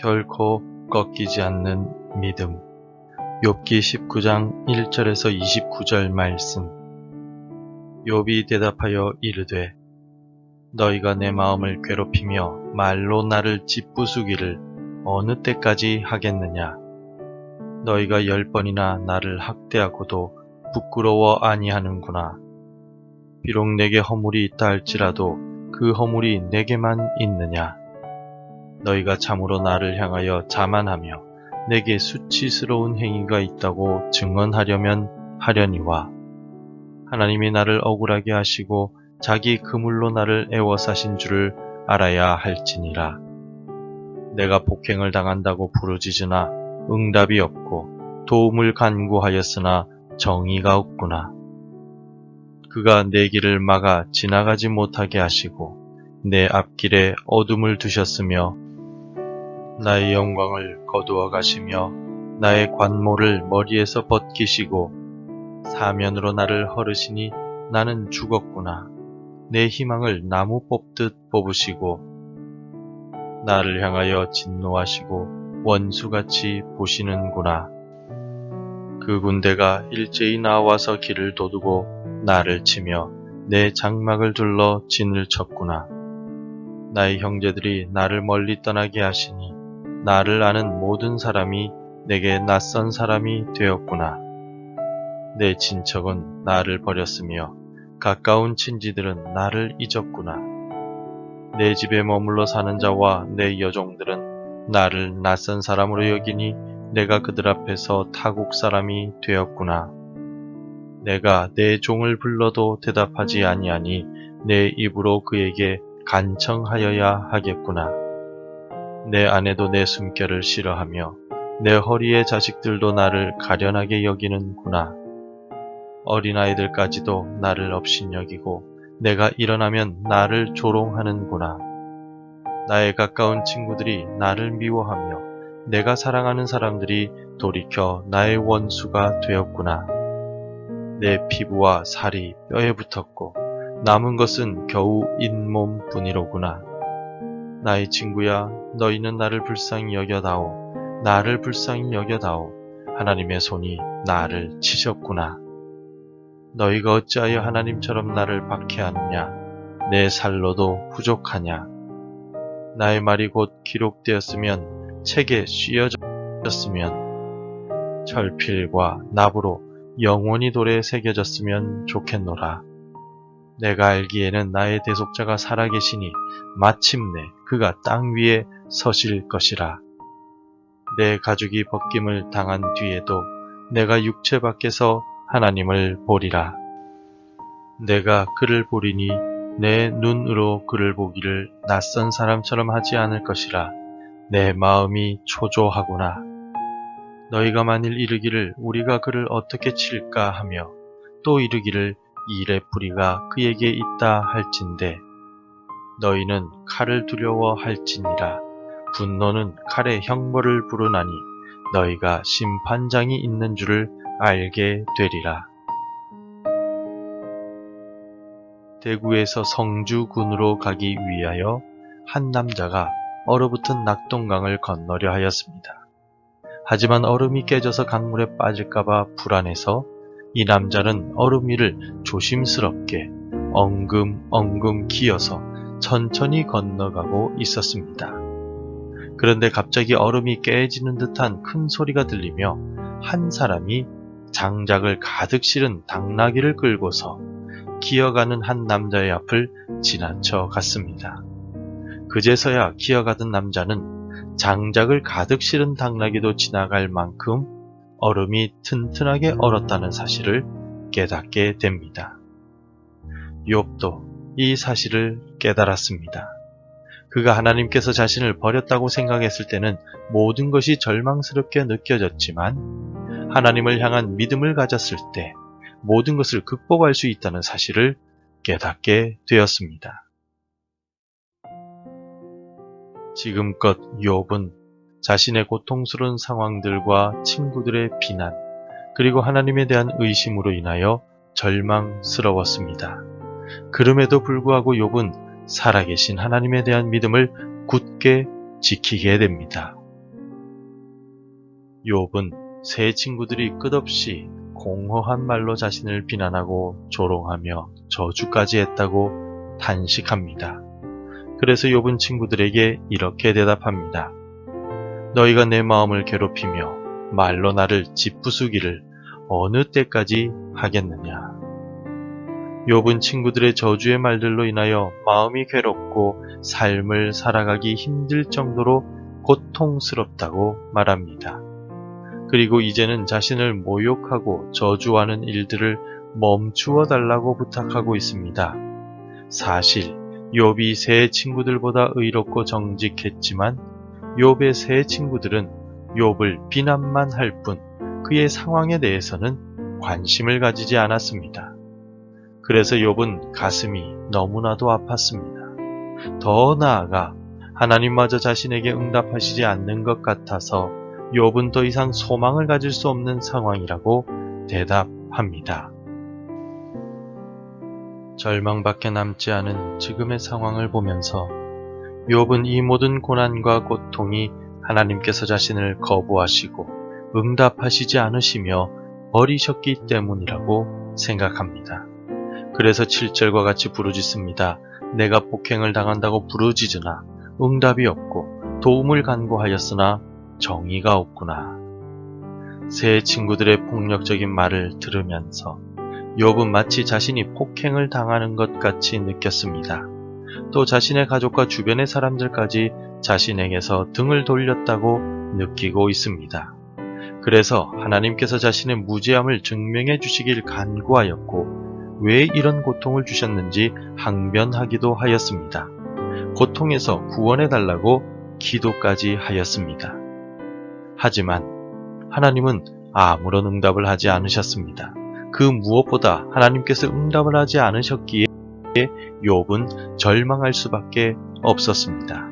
결코 꺾이지 않는 믿음. 욥기 19장 1절에서 29절 말씀. 욥이 대답하여 이르되 너희가 내 마음을 괴롭히며 말로 나를 짓부수기를 어느 때까지 하겠느냐 너희가 열 번이나 나를 학대하고도 부끄러워 아니하는구나 비록 내게 허물이 있다 할지라도 그 허물이 내게만 있느냐 너희가 참으로 나를 향하여 자만하며 내게 수치스러운 행위가 있다고 증언하려면 하려니와 하나님이 나를 억울하게 하시고 자기 그물로 나를 애워사신 줄을 알아야 할지니라. 내가 복행을 당한다고 부르짖으나 응답이 없고 도움을 간구하였으나 정의가 없구나. 그가 내 길을 막아 지나가지 못하게 하시고 내 앞길에 어둠을 두셨으며 나의 영광을 거두어 가시며 나의 관모를 머리에서 벗기시고 사면으로 나를 허르시니 나는 죽었구나. 내 희망을 나무 뽑듯 뽑으시고 나를 향하여 진노하시고 원수같이 보시는구나. 그 군대가 일제히 나와서 길을 도두고 나를 치며 내 장막을 둘러 진을 쳤구나. 나의 형제들이 나를 멀리 떠나게 하시니 나를 아는 모든 사람이 내게 낯선 사람이 되었구나. 내 친척은 나를 버렸으며 가까운 친지들은 나를 잊었구나. 내 집에 머물러 사는 자와 내 여종들은 나를 낯선 사람으로 여기니 내가 그들 앞에서 타국 사람이 되었구나. 내가 내 종을 불러도 대답하지 아니하니 내 입으로 그에게 간청하여야 하겠구나. 내 아내도 내 숨결을 싫어하며 내 허리의 자식들도 나를 가련하게 여기는구나. 어린아이들까지도 나를 업신여기고 내가 일어나면 나를 조롱하는구나. 나의 가까운 친구들이 나를 미워하며 내가 사랑하는 사람들이 돌이켜 나의 원수가 되었구나. 내 피부와 살이 뼈에 붙었고 남은 것은 겨우 잇몸 뿐이로구나. 나의 친구야, 너희는 나를 불쌍히 여겨다오. 나를 불쌍히 여겨다오. 하나님의 손이 나를 치셨구나. 너희가 어찌하여 하나님처럼 나를 박해하느냐? 내 살로도 부족하냐? 나의 말이 곧 기록되었으면 책에 씌어졌으면 철필과 납으로 영원히 돌에 새겨졌으면 좋겠노라. 내가 알기에는 나의 대속자가 살아계시니 마침내 그가 땅 위에 서실 것이라. 내 가죽이 벗김을 당한 뒤에도 내가 육체 밖에서 하나님을 보리라. 내가 그를 보리니 내 눈으로 그를 보기를 낯선 사람처럼 하지 않을 것이라. 내 마음이 초조하구나. 너희가 만일 이르기를 우리가 그를 어떻게 칠까 하며 또 이르기를 일의 뿌리가 그에게 있다 할진대 너희는 칼을 두려워 할지니라 분노는 칼의 형벌을 부르나니 너희가 심판장이 있는 줄을 알게 되리라. 대구에서 성주군으로 가기 위하여 한 남자가 얼어붙은 낙동강을 건너려 하였습니다. 하지만 얼음이 깨져서 강물에 빠질까봐 불안해서 이 남자는 얼음 위를 조심스럽게 엉금엉금 기어서 천천히 건너가고 있었습니다. 그런데 갑자기 얼음이 깨지는 듯한 큰 소리가 들리며 한 사람이 장작을 가득 실은 당나귀를 끌고서 기어가는 한 남자의 앞을 지나쳐 갔습니다. 그제서야 기어가던 남자는 장작을 가득 실은 당나귀도 지나갈 만큼 얼음이 튼튼하게 얼었다는 사실을 깨닫게 됩니다. 욥도 이 사실을 깨달았습니다. 그가 하나님께서 자신을 버렸다고 생각했을 때는 모든 것이 절망스럽게 느껴졌지만 하나님을 향한 믿음을 가졌을 때 모든 것을 극복할 수 있다는 사실을 깨닫게 되었습니다. 지금껏 욥은 자신의 고통스러운 상황들과 친구들의 비난, 그리고 하나님에 대한 의심으로 인하여 절망스러웠습니다. 그럼에도 불구하고 욥은 살아계신 하나님에 대한 믿음을 굳게 지키게 됩니다. 욥은 세 친구들이 끝없이 공허한 말로 자신을 비난하고 조롱하며 저주까지 했다고 탄식합니다. 그래서 욥은 친구들에게 이렇게 대답합니다. 너희가 내 마음을 괴롭히며 말로 나를 짓부수기를 어느 때까지 하겠느냐. 욥은 친구들의 저주의 말들로 인하여 마음이 괴롭고 삶을 살아가기 힘들 정도로 고통스럽다고 말합니다. 그리고 이제는 자신을 모욕하고 저주하는 일들을 멈추어 달라고 부탁하고 있습니다. 사실 욥이 세 친구들보다 의롭고 정직했지만 욥의 세 친구들은 욥을 비난만 할 뿐 그의 상황에 대해서는 관심을 가지지 않았습니다. 그래서 욥은 가슴이 너무나도 아팠습니다. 더 나아가 하나님마저 자신에게 응답하시지 않는 것 같아서 욥은 더 이상 소망을 가질 수 없는 상황이라고 대답합니다. 절망밖에 남지 않은 지금의 상황을 보면서 욥은 이 모든 고난과 고통이 하나님께서 자신을 거부하시고 응답하시지 않으시며 버리셨기 때문이라고 생각합니다. 그래서 7절과 같이 부르짖습니다. 내가 폭행을 당한다고 부르짖으나 응답이 없고 도움을 간구하였으나 정의가 없구나. 새 친구들의 폭력적인 말을 들으면서 욥은 마치 자신이 폭행을 당하는 것 같이 느꼈습니다. 또 자신의 가족과 주변의 사람들까지 자신에게서 등을 돌렸다고 느끼고 있습니다. 그래서 하나님께서 자신의 무죄함을 증명해 주시길 간구하였고 왜 이런 고통을 주셨는지 항변하기도 하였습니다. 고통에서 구원해 달라고 기도까지 하였습니다. 하지만 하나님은 아무런 응답을 하지 않으셨습니다. 그 무엇보다 하나님께서 응답을 하지 않으셨기에 욥은 절망할 수밖에 없었습니다.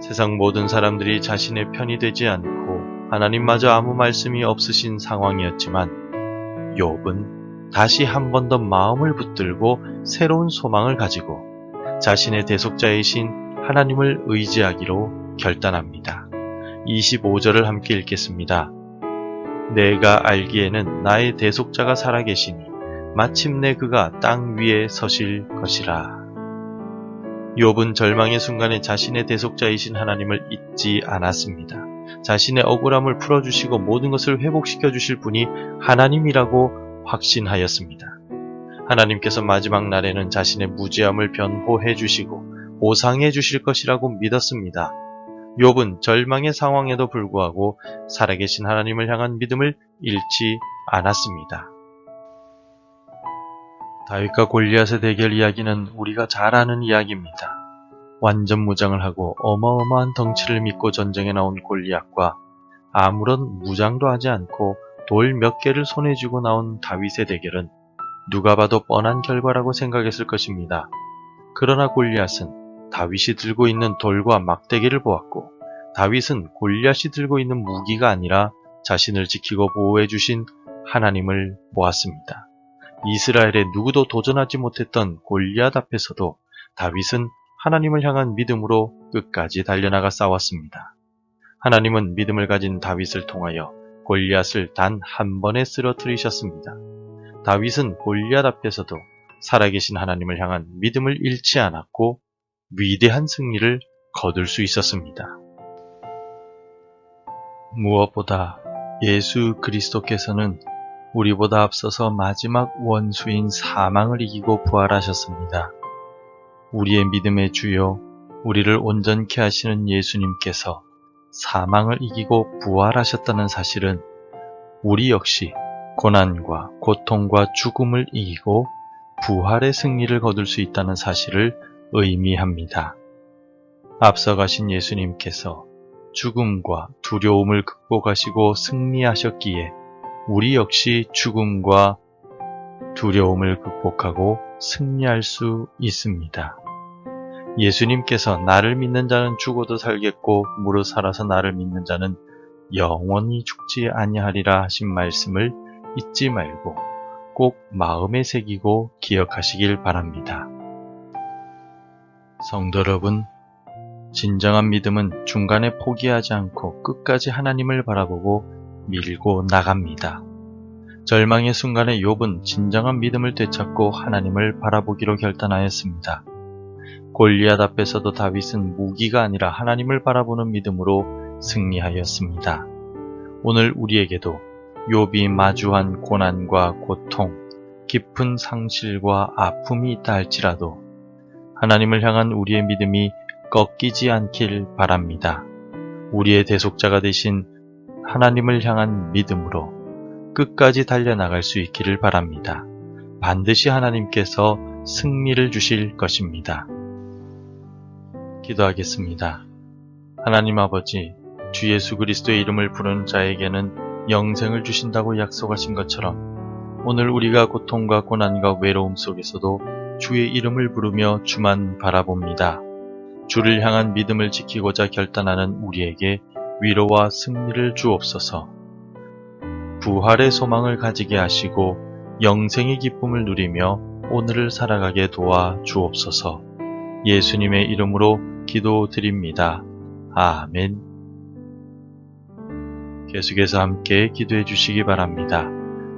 세상 모든 사람들이 자신의 편이 되지 않고 하나님마저 아무 말씀이 없으신 상황이었지만 욥은 다시 한 번 더 마음을 붙들고 새로운 소망을 가지고 자신의 대속자이신 하나님을 의지하기로 결단합니다. 25절을 함께 읽겠습니다. 내가 알기에는 나의 대속자가 살아계시니 마침내 그가 땅 위에 서실 것이라. 욥은 절망의 순간에 자신의 대속자이신 하나님을 잊지 않았습니다. 자신의 억울함을 풀어주시고 모든 것을 회복시켜 주실 분이 하나님이라고 확신하였습니다. 하나님께서 마지막 날에는 자신의 무죄함을 변호해 주시고 보상해 주실 것이라고 믿었습니다. 욥은 절망의 상황에도 불구하고 살아계신 하나님을 향한 믿음을 잃지 않았습니다. 다윗과 골리앗의 대결 이야기는 우리가 잘 아는 이야기입니다. 완전 무장을 하고 어마어마한 덩치를 믿고 전쟁에 나온 골리앗과 아무런 무장도 하지 않고 돌 몇 개를 손에 쥐고 나온 다윗의 대결은 누가 봐도 뻔한 결과라고 생각했을 것입니다. 그러나 골리앗은 다윗이 들고 있는 돌과 막대기를 보았고 다윗은 골리앗이 들고 있는 무기가 아니라 자신을 지키고 보호해 주신 하나님을 보았습니다. 이스라엘의 누구도 도전하지 못했던 골리앗 앞에서도 다윗은 하나님을 향한 믿음으로 끝까지 달려나가 싸웠습니다. 하나님은 믿음을 가진 다윗을 통하여 골리앗을 단 한 번에 쓰러뜨리셨습니다. 다윗은 골리앗 앞에서도 살아계신 하나님을 향한 믿음을 잃지 않았고 위대한 승리를 거둘 수 있었습니다. 무엇보다 예수 그리스도께서는 우리보다 앞서서 마지막 원수인 사망을 이기고 부활하셨습니다. 우리의 믿음의 주요, 우리를 온전케 하시는 예수님께서 사망을 이기고 부활하셨다는 사실은 우리 역시 고난과 고통과 죽음을 이기고 부활의 승리를 거둘 수 있다는 사실을 의미합니다. 앞서가신 예수님께서 죽음과 두려움을 극복하시고 승리하셨기에 우리 역시 죽음과 두려움을 극복하고 승리할 수 있습니다. 예수님께서 나를 믿는 자는 죽어도 살겠고 무릇 살아서 나를 믿는 자는 영원히 죽지 아니하리라 하신 말씀을 잊지 말고 꼭 마음에 새기고 기억하시길 바랍니다. 성도 여러분, 진정한 믿음은 중간에 포기하지 않고 끝까지 하나님을 바라보고 밀고 나갑니다. 절망의 순간에 욥은 진정한 믿음을 되찾고 하나님을 바라보기로 결단하였습니다. 골리앗 앞에서도 다윗은 무기가 아니라 하나님을 바라보는 믿음으로 승리하였습니다. 오늘 우리에게도 욥이 마주한 고난과 고통, 깊은 상실과 아픔이 있다 할지라도 하나님을 향한 우리의 믿음이 꺾이지 않길 바랍니다. 우리의 대속자가 되신 하나님을 향한 믿음으로 끝까지 달려나갈 수 있기를 바랍니다. 반드시 하나님께서 승리를 주실 것입니다. 기도하겠습니다. 하나님 아버지, 주 예수 그리스도의 이름을 부르는 자에게는 영생을 주신다고 약속하신 것처럼 오늘 우리가 고통과 고난과 외로움 속에서도 주의 이름을 부르며 주만 바라봅니다. 주를 향한 믿음을 지키고자 결단하는 우리에게 위로와 승리를 주옵소서. 부활의 소망을 가지게 하시고 영생의 기쁨을 누리며 오늘을 살아가게 도와 주옵소서. 예수님의 이름으로 기도드립니다. 아멘. 계속해서 함께 기도해 주시기 바랍니다.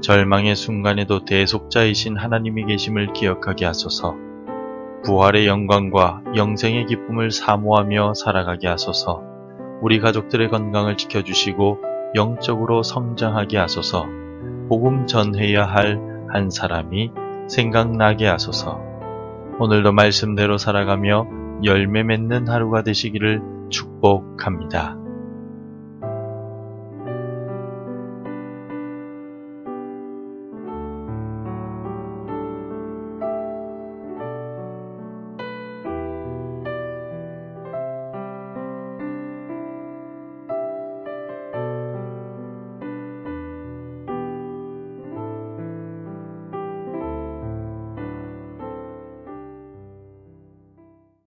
절망의 순간에도 대속자이신 하나님이 계심을 기억하게 하소서. 부활의 영광과 영생의 기쁨을 사모하며 살아가게 하소서. 우리 가족들의 건강을 지켜주시고 영적으로 성장하게 하소서. 복음 전해야 할 한 사람이 생각나게 하소서. 오늘도 말씀대로 살아가며 열매 맺는 하루가 되시기를 축복합니다.